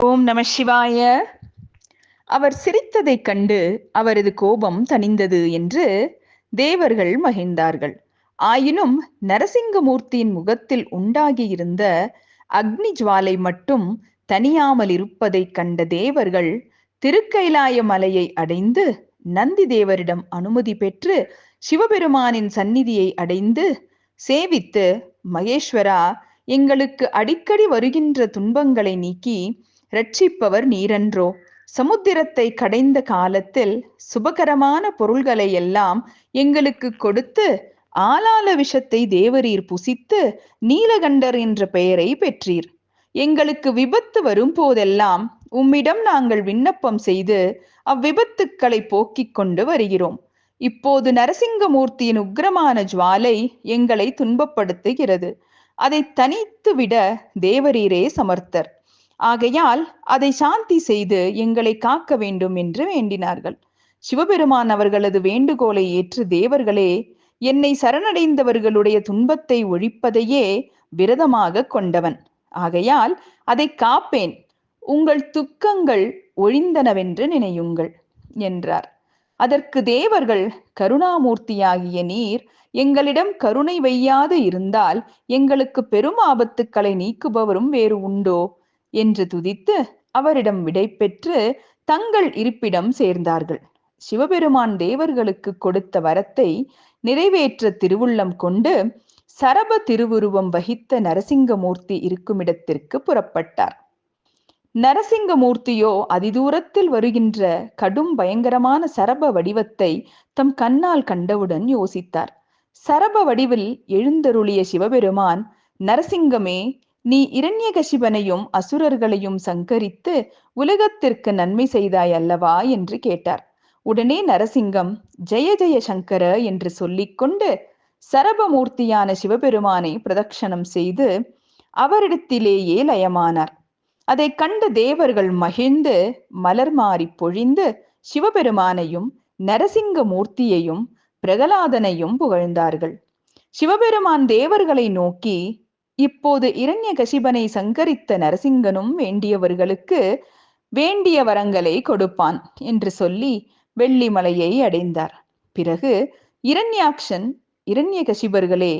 ஓம் நம சிவாய. அவர் சிரித்ததைக் கண்டு அவரது கோபம் தணிந்தது என்று தேவர்கள் மகிழ்ந்தார்கள். ஆயினும் நரசிங்கமூர்த்தியின் முகத்தில் உண்டாகியிருந்த அக்னி ஜுவாலை மட்டும் தனியாமல் இருப்பதைக் கண்ட தேவர்கள் திருக்கைலாய மலையை அடைந்து நந்தி தேவரிடம் அனுமதி பெற்று சிவபெருமானின் சந்நிதியை அடைந்து சேவித்து மகேஸ்வரா எங்களுக்கு அடிக்கடி வருகின்ற துன்பங்களை நீக்கி ரட்சிப்பவர் நீரன்றோ? சமுத்திரத்தை கடைந்த காலத்தில் சுபகரமான பொருள்களை எல்லாம் எங்களுக்கு கொடுத்து ஆலால விஷத்தை தேவரீர் புசித்து நீலகண்டர் என்ற பெயரை பெற்றீர். எங்களுக்கு விபத்து வரும்போதெல்லாம் உம்மிடம் நாங்கள் விண்ணப்பம் செய்து அவ்விபத்துக்களை போக்கிக் கொண்டு வருகிறோம். இப்போது நரசிங்கமூர்த்தியின் உக்கிரமான ஜுவாலை எங்களை துன்பப்படுத்துகிறது. அதை தனித்து விட தேவரீரே சமர்த்தர். ஆகையால் அதை சாந்தி செய்து எங்களை காக்க வேண்டும் என்று வேண்டினார்கள். சிவபெருமான் அவர்களது வேண்டுகோளை ஏற்று தேவர்களே என்னை சரணடைந்தவர்களுடைய துன்பத்தை ஒழிப்பதையே விரதமாக கொண்டவன். ஆகையால் அதை காப்பேன். உங்கள் துக்கங்கள் ஒழிந்தனவென்று நினையுங்கள் என்றார். அதற்கு தேவர்கள் கருணாமூர்த்தியாகிய நீர் எங்களிடம் கருணை வையாது இருந்தால் எங்களுக்கு பெரும் ஆபத்துக்களை நீக்குபவரும் வேறு உண்டோ? என்று துதித்து அவரிடம் விடை பெற்று தங்கள் இருப்பிடம் சேர்ந்தார்கள். சிவபெருமான் தேவர்களுக்கு கொடுத்த வரத்தை நிறைவேற்ற திருவுள்ளம் கொண்டு சரப திருவுருவம் வகித்த நரசிங்கமூர்த்தி இருக்குமிடத்திற்கு புறப்பட்டார். நரசிங்கமூர்த்தியோ அதிதூரத்தில் வருகின்ற கடும் பயங்கரமான சரப வடிவத்தை தம் கண்ணால் கண்டவுடன் யோசித்தார். சரப வடிவில் எழுந்தருளிய சிவபெருமான் நரசிங்கமே நீ இரண்யகசிபனையும் அசுரர்களையும் சங்கரித்து உலகத்திற்கு நன்மை செய்தாய் அல்லவா? என்று கேட்டார். உடனே நரசிங்கம் ஜெய ஜெய சங்கர என்று சொல்லிக்கொண்டு சரபமூர்த்தியான சிவபெருமானை பிரதட்சணம் செய்து அவரிடத்திலேயே லயமானார் அதை கண்ட தேவர்கள் மகிழ்ந்து மலர் மாறி பொழிந்து சிவபெருமானையும் நரசிங்க மூர்த்தியையும் பிரகலாதனையும் புகழ்ந்தார்கள். சிவபெருமான் தேவர்களை நோக்கி இப்போது இரண்ய கசிபனை சங்கரித்த நரசிங்கனும் வேண்டியவர்களுக்கு வேண்டிய வரங்களை கொடுப்பான் என்று சொல்லி வெள்ளிமலையை அடைந்தார். பிறகு இரண்யாக்ஷன் இரண்ய கசிபர்களே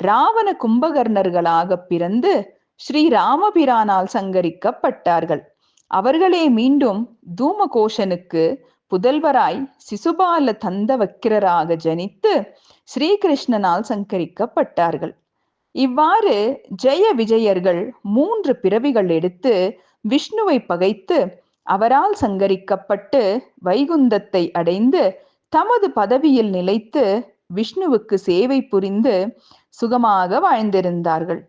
ராவண கும்பகர்ணர்களாக பிறந்து ஸ்ரீ ராமபிரானால் சங்கரிக்கப்பட்டார்கள். அவர்களே மீண்டும் தூமகோஷனுக்கு புதல்வராய் சிசுபால தந்த வக்கிரராக ஜனித்து ஸ்ரீகிருஷ்ணனால் சங்கரிக்கப்பட்டார்கள். இவ்வாறு ஜெய விஜயர்கள் மூன்று பிறவிகள் எடுத்து விஷ்ணுவை பகைத்து அவரால் சங்கரிக்கப்பட்டு வைகுந்தத்தை அடைந்து தமது பதவியில் நிலைத்து விஷ்ணுவுக்கு சேவை புரிந்து சுகமாக வாழ்ந்திருந்தார்கள்.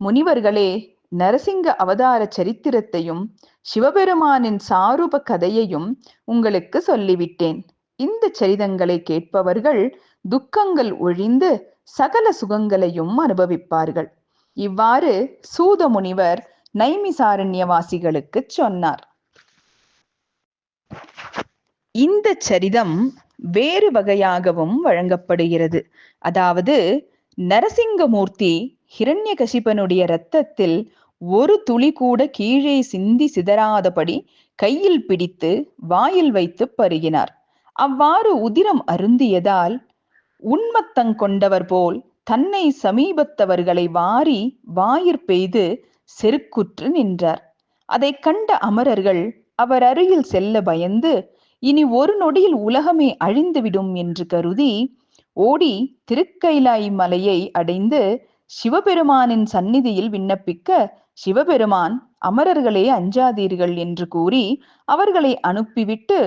முனிவர்களே நரசிங்க அவதார சரித்திரத்தையும் சிவபெருமானின் சாரூப கதையையும் உங்களுக்கு சொல்லிவிட்டேன். இந்த சரிதங்களை கேட்பவர்கள் துக்கங்கள் ஒழிந்து சகல சுகங்களையும் அனுபவிப்பார்கள். இவ்வாறு சூத முனிவர் நைமிசாரண்யவாசிகளுக்கு சொன்னார். இந்த சரிதம் வேறு வகையாகவும் வழங்கப்படுகிறது. அதாவது நரசிங்கமூர்த்தி ஹிரண்யகசிபனுடைய இரத்தத்தில் ஒரு துளி கூட கீழே சிந்தி சிதறாதபடி கையில் பிடித்து வாயில் வைத்து பருகினார். அவ்வாறு உதிரம் அருந்தியதால் உண்மத்தங் கொண்டவர் போல் தன்னை சமீபத்தவர்களை வாரி வாயிற் பெய்து செருக்குற்று நின்றார். அதை கண்ட அமரர்கள் அவர் அருகில் செல்ல பயந்து இனி ஒரு நொடியில் உலகமே அழிந்துவிடும் என்று கருதி ஓடி திருக்கைலாய் மலையை அடைந்து சிவபெருமானின் சந்நிதியில் விண்ணப்பிக்க சிவபெருமான் அமரர்களே அஞ்சாதீர்கள் என்று கூறி அவர்களை அனுப்பிவிட்டு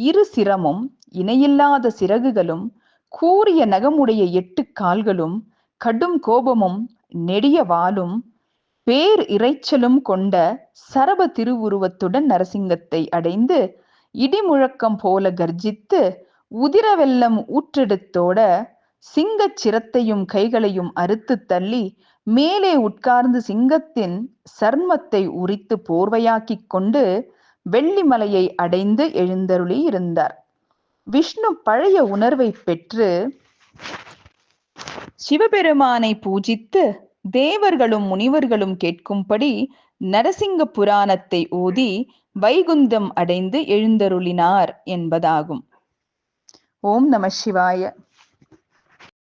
இரு சிரமும் இணையில்லாத சிறகுகளும் கூறிய நகமுடைய எட்டு கால்களும் கடும் கோபமும் நெடிய வாலும் பேர் இறைச்சலும் கொண்ட சரப திருவுருவத்துடன் நரசிங்கத்தை அடைந்து இடிமுழக்கம் போல கர்ஜித்து உதிரவெல்லம் ஊற்றெடுத்தோட சிங்கச் சிரத்தையும் கைகளையும் அறுத்து தள்ளி மேலே உட்கார்ந்து சிங்கத்தின் சர்மத்தை உரித்து போர்வையாக்கிக் கொண்டு வெள்ளிமலையை அடைந்து எழுந்தருளி இருந்தார். விஷ்ணு பழைய உணர்வை பெற்று சிவபெருமானை பூஜித்து தேவர்களும் முனிவர்களும் கேட்கும்படி நரசிங்க புராணத்தை ஓதி வைகுந்தம் அடைந்து எழுந்தருளினார் என்பதாகும். ஓம் நம சிவாய.